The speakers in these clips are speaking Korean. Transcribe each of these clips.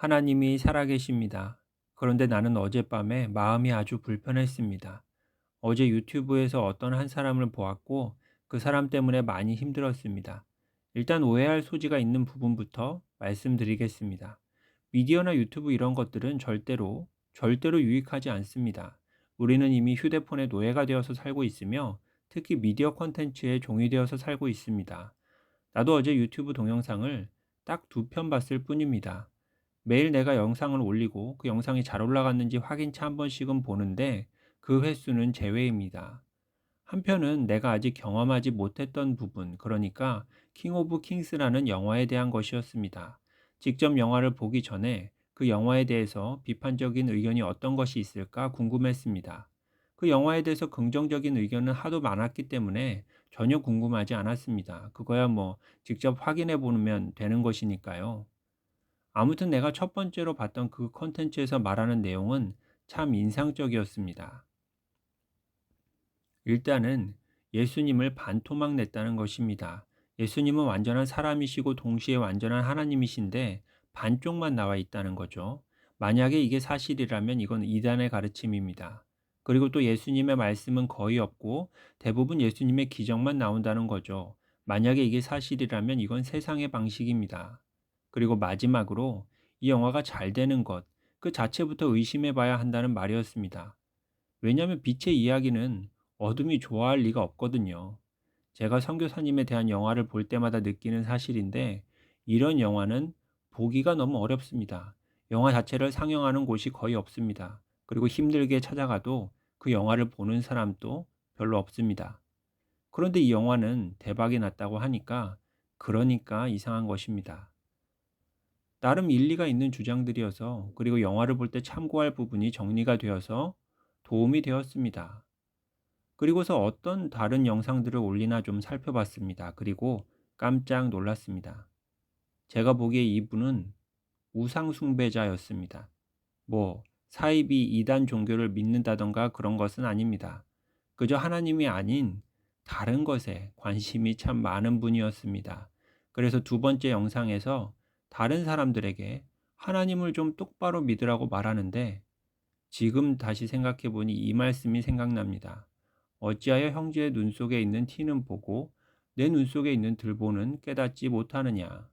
하나님이 살아계십니다. 그런데 나는 어젯밤에 마음이 아주 불편했습니다. 어제 유튜브에서 어떤 한 사람을 보았고 그 사람 때문에 많이 힘들었습니다. 일단 오해할 소지가 있는 부분부터 말씀드리겠습니다. 미디어나 유튜브 이런 것들은 절대로, 절대로 유익하지 않습니다. 우리는 이미 휴대폰의 노예가 되어서 살고 있으며 특히 미디어 콘텐츠에 종이 되어서 살고 있습니다. 나도 어제 유튜브 동영상을 딱 두 편 봤을 뿐입니다. 매일 내가 영상을 올리고 그 영상이 잘 올라갔는지 확인차 한 번씩은 보는데 그 횟수는 제외입니다. 한편은 내가 아직 경험하지 못했던 부분, 그러니까 킹 오브 킹스라는 영화에 대한 것이었습니다. 직접 영화를 보기 전에 그 영화에 대해서 비판적인 의견이 어떤 것이 있을까 궁금했습니다. 그 영화에 대해서 긍정적인 의견은 하도 많았기 때문에 전혀 궁금하지 않았습니다. 그거야 뭐 직접 확인해 보면 되는 것이니까요. 아무튼 내가 첫 번째로 봤던 그 콘텐츠에서 말하는 내용은 참 인상적이었습니다. 일단은 예수님을 반토막 냈다는 것입니다. 예수님은 완전한 사람이시고 동시에 완전한 하나님이신데 반쪽만 나와 있다는 거죠. 만약에 이게 사실이라면 이건 이단의 가르침입니다. 그리고 또 예수님의 말씀은 거의 없고 대부분 예수님의 기적만 나온다는 거죠. 만약에 이게 사실이라면 이건 세상의 방식입니다. 그리고 마지막으로 이 영화가 잘 되는 것, 그 자체부터 의심해 봐야 한다는 말이었습니다. 왜냐하면 빛의 이야기는 어둠이 좋아할 리가 없거든요. 제가 선교사님에 대한 영화를 볼 때마다 느끼는 사실인데 이런 영화는 보기가 너무 어렵습니다. 영화 자체를 상영하는 곳이 거의 없습니다. 그리고 힘들게 찾아가도 그 영화를 보는 사람도 별로 없습니다. 그런데 이 영화는 대박이 났다고 하니까 그러니까 이상한 것입니다. 나름 일리가 있는 주장들이어서 그리고 영화를 볼 때 참고할 부분이 정리가 되어서 도움이 되었습니다. 그리고서 어떤 다른 영상들을 올리나 좀 살펴봤습니다. 그리고 깜짝 놀랐습니다. 제가 보기에 이분은 우상숭배자였습니다. 뭐 사입이 이단 종교를 믿는다던가 그런 것은 아닙니다. 그저 하나님이 아닌 다른 것에 관심이 참 많은 분이었습니다. 그래서 두 번째 영상에서 다른 사람들에게 하나님을 좀 똑바로 믿으라고 말하는데 지금 다시 생각해 보니 이 말씀이 생각납니다. 어찌하여 형제의 눈 속에 있는 티는 보고 내 눈 속에 있는 들보는 깨닫지 못하느냐.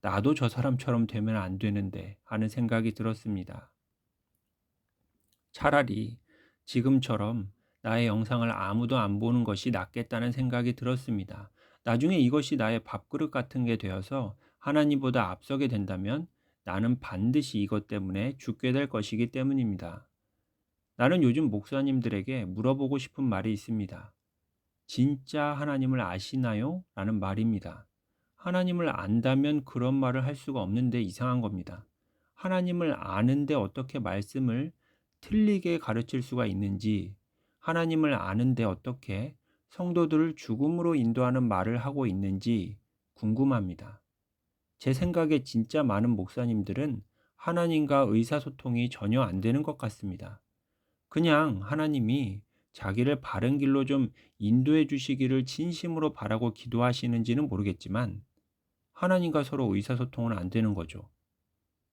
나도 저 사람처럼 되면 안 되는데 하는 생각이 들었습니다. 차라리 지금처럼 나의 영상을 아무도 안 보는 것이 낫겠다는 생각이 들었습니다. 나중에 이것이 나의 밥그릇 같은 게 되어서 하나님보다 앞서게 된다면 나는 반드시 이것 때문에 죽게 될 것이기 때문입니다. 나는 요즘 목사님들에게 물어보고 싶은 말이 있습니다. 진짜 하나님을 아시나요? 라는 말입니다. 하나님을 안다면 그런 말을 할 수가 없는데 이상한 겁니다. 하나님을 아는데 어떻게 말씀을 틀리게 가르칠 수가 있는지, 하나님을 아는데 어떻게 성도들을 죽음으로 인도하는 말을 하고 있는지 궁금합니다. 제 생각에 진짜 많은 목사님들은 하나님과 의사소통이 전혀 안 되는 것 같습니다. 그냥 하나님이 자기를 바른 길로 좀 인도해 주시기를 진심으로 바라고 기도하시는지는 모르겠지만 하나님과 서로 의사소통은 안 되는 거죠.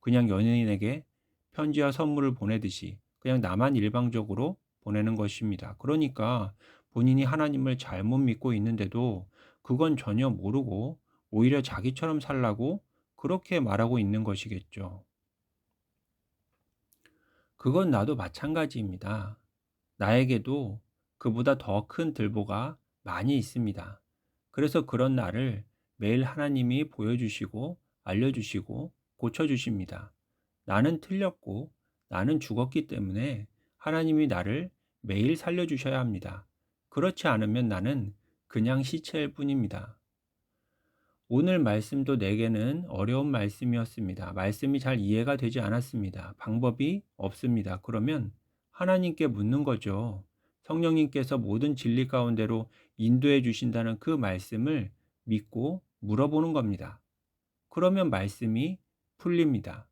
그냥 연예인에게 편지와 선물을 보내듯이 그냥 나만 일방적으로 보내는 것입니다. 그러니까 본인이 하나님을 잘못 믿고 있는데도 그건 전혀 모르고 오히려 자기처럼 살라고 그렇게 말하고 있는 것이겠죠. 그건 나도 마찬가지입니다. 나에게도 그보다 더 큰 들보가 많이 있습니다. 그래서 그런 나를 매일 하나님이 보여주시고 알려주시고 고쳐주십니다. 나는 틀렸고 나는 죽었기 때문에 하나님이 나를 매일 살려주셔야 합니다. 그렇지 않으면 나는 그냥 시체일 뿐입니다. 오늘 말씀도 내게는 어려운 말씀이었습니다. 말씀이 잘 이해가 되지 않았습니다. 방법이 없습니다. 그러면 하나님께 묻는 거죠. 성령님께서 모든 진리 가운데로 인도해 주신다는 그 말씀을 믿고 물어보는 겁니다. 그러면 말씀이 풀립니다.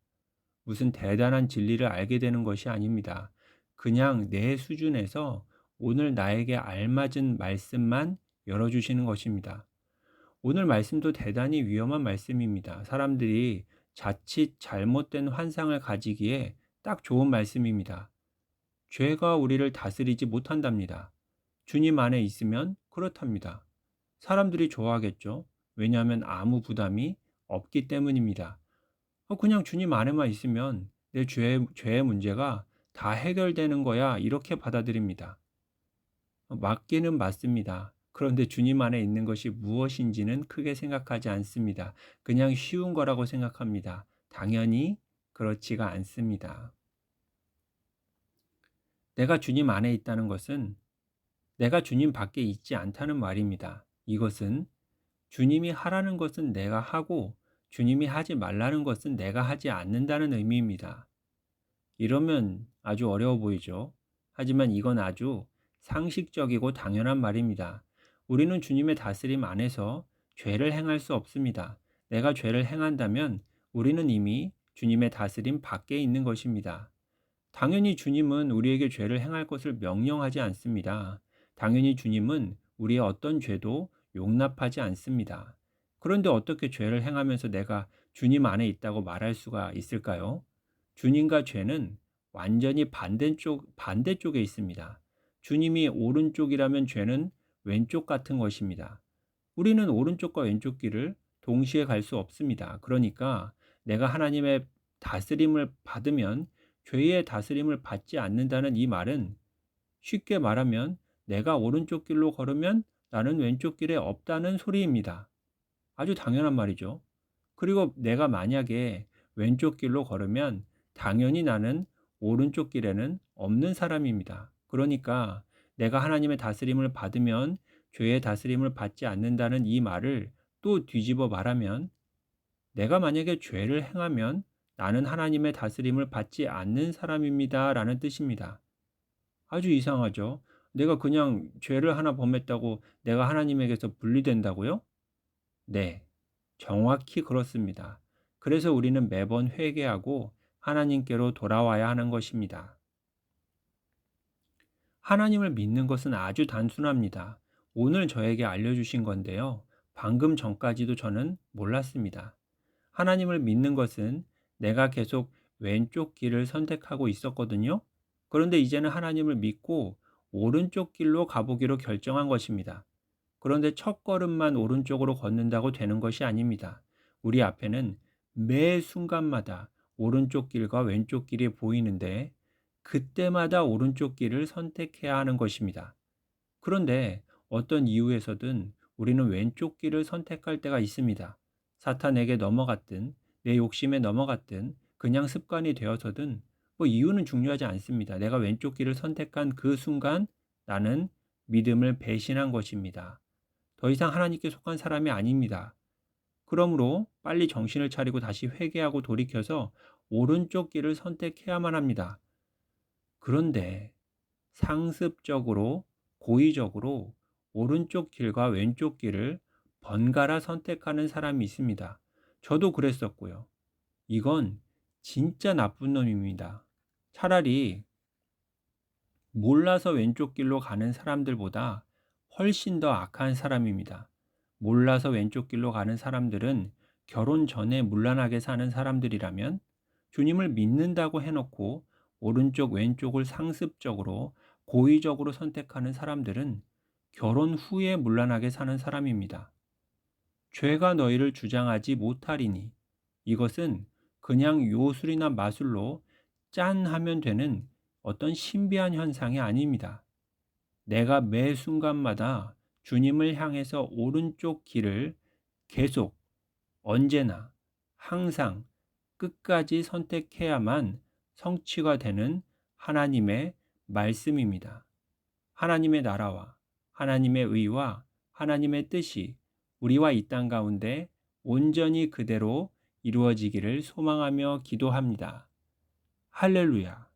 무슨 대단한 진리를 알게 되는 것이 아닙니다. 그냥 내 수준에서 오늘 나에게 알맞은 말씀만 열어주시는 것입니다. 오늘 말씀도 대단히 위험한 말씀입니다. 사람들이 자칫 잘못된 환상을 가지기에 딱 좋은 말씀입니다. 죄가 우리를 다스리지 못한답니다. 주님 안에 있으면 그렇답니다. 사람들이 좋아하겠죠. 왜냐하면 아무 부담이 없기 때문입니다. 어, 그냥 주님 안에만 있으면 내 죄, 죄의 문제가 다 해결되는 거야. 이렇게 받아들입니다. 어, 맞기는 맞습니다. 그런데 주님 안에 있는 것이 무엇인지는 크게 생각하지 않습니다. 그냥 쉬운 거라고 생각합니다. 당연히 그렇지가 않습니다. 내가 주님 안에 있다는 것은 내가 주님 밖에 있지 않다는 말입니다. 이것은 주님이 하라는 것은 내가 하고 주님이 하지 말라는 것은 내가 하지 않는다는 의미입니다. 이러면 아주 어려워 보이죠. 하지만 이건 아주 상식적이고 당연한 말입니다. 우리는 주님의 다스림 안에서 죄를 행할 수 없습니다. 내가 죄를 행한다면 우리는 이미 주님의 다스림 밖에 있는 것입니다. 당연히 주님은 우리에게 죄를 행할 것을 명령하지 않습니다. 당연히 주님은 우리의 어떤 죄도 용납하지 않습니다. 그런데 어떻게 죄를 행하면서 내가 주님 안에 있다고 말할 수가 있을까요? 주님과 죄는 완전히 반대쪽, 반대쪽에 있습니다. 주님이 오른쪽이라면 죄는 왼쪽 같은 것입니다. 우리는 오른쪽과 왼쪽 길을 동시에 갈 수 없습니다. 그러니까 내가 하나님의 다스림을 받으면 죄의 다스림을 받지 않는다는 이 말은 쉽게 말하면 내가 오른쪽 길로 걸으면 나는 왼쪽 길에 없다는 소리입니다. 아주 당연한 말이죠. 그리고 내가 만약에 왼쪽 길로 걸으면 당연히 나는 오른쪽 길에는 없는 사람입니다. 그러니까 내가 하나님의 다스림을 받으면 죄의 다스림을 받지 않는다는 이 말을 또 뒤집어 말하면 내가 만약에 죄를 행하면 나는 하나님의 다스림을 받지 않는 사람입니다. 라는 뜻입니다. 아주 이상하죠? 내가 그냥 죄를 하나 범했다고 내가 하나님에게서 분리된다고요? 네, 정확히 그렇습니다. 그래서 우리는 매번 회개하고 하나님께로 돌아와야 하는 것입니다. 하나님을 믿는 것은 아주 단순합니다. 오늘 저에게 알려주신 건데요. 방금 전까지도 저는 몰랐습니다. 하나님을 믿는 것은 내가 계속 왼쪽 길을 선택하고 있었거든요. 그런데 이제는 하나님을 믿고 오른쪽 길로 가보기로 결정한 것입니다. 그런데 첫 걸음만 오른쪽으로 걷는다고 되는 것이 아닙니다. 우리 앞에는 매 순간마다 오른쪽 길과 왼쪽 길이 보이는데 그때마다 오른쪽 길을 선택해야 하는 것입니다. 그런데 어떤 이유에서든 우리는 왼쪽 길을 선택할 때가 있습니다. 사탄에게 넘어갔든 내 욕심에 넘어갔든 그냥 습관이 되어서든 뭐 이유는 중요하지 않습니다. 내가 왼쪽 길을 선택한 그 순간 나는 믿음을 배신한 것입니다. 더 이상 하나님께 속한 사람이 아닙니다. 그러므로 빨리 정신을 차리고 다시 회개하고 돌이켜서 오른쪽 길을 선택해야만 합니다. 그런데 상습적으로 고의적으로 오른쪽 길과 왼쪽 길을 번갈아 선택하는 사람이 있습니다. 저도 그랬었고요. 이건 진짜 나쁜 놈입니다. 차라리 몰라서 왼쪽 길로 가는 사람들보다 훨씬 더 악한 사람입니다. 몰라서 왼쪽 길로 가는 사람들은 결혼 전에 문란하게 사는 사람들이라면 주님을 믿는다고 해놓고 오른쪽 왼쪽을 상습적으로 고의적으로 선택하는 사람들은 결혼 후에 문란하게 사는 사람입니다. 죄가 너희를 주장하지 못하리니 이것은 그냥 요술이나 마술로 짠 하면 되는 어떤 신비한 현상이 아닙니다. 내가 매 순간마다 주님을 향해서 오른쪽 길을 계속 언제나 항상 끝까지 선택해야만 성취가 되는 하나님의 말씀입니다. 하나님의 나라와 하나님의 의와 하나님의 뜻이 우리와 이 땅 가운데 온전히 그대로 이루어지기를 소망하며 기도합니다. 할렐루야.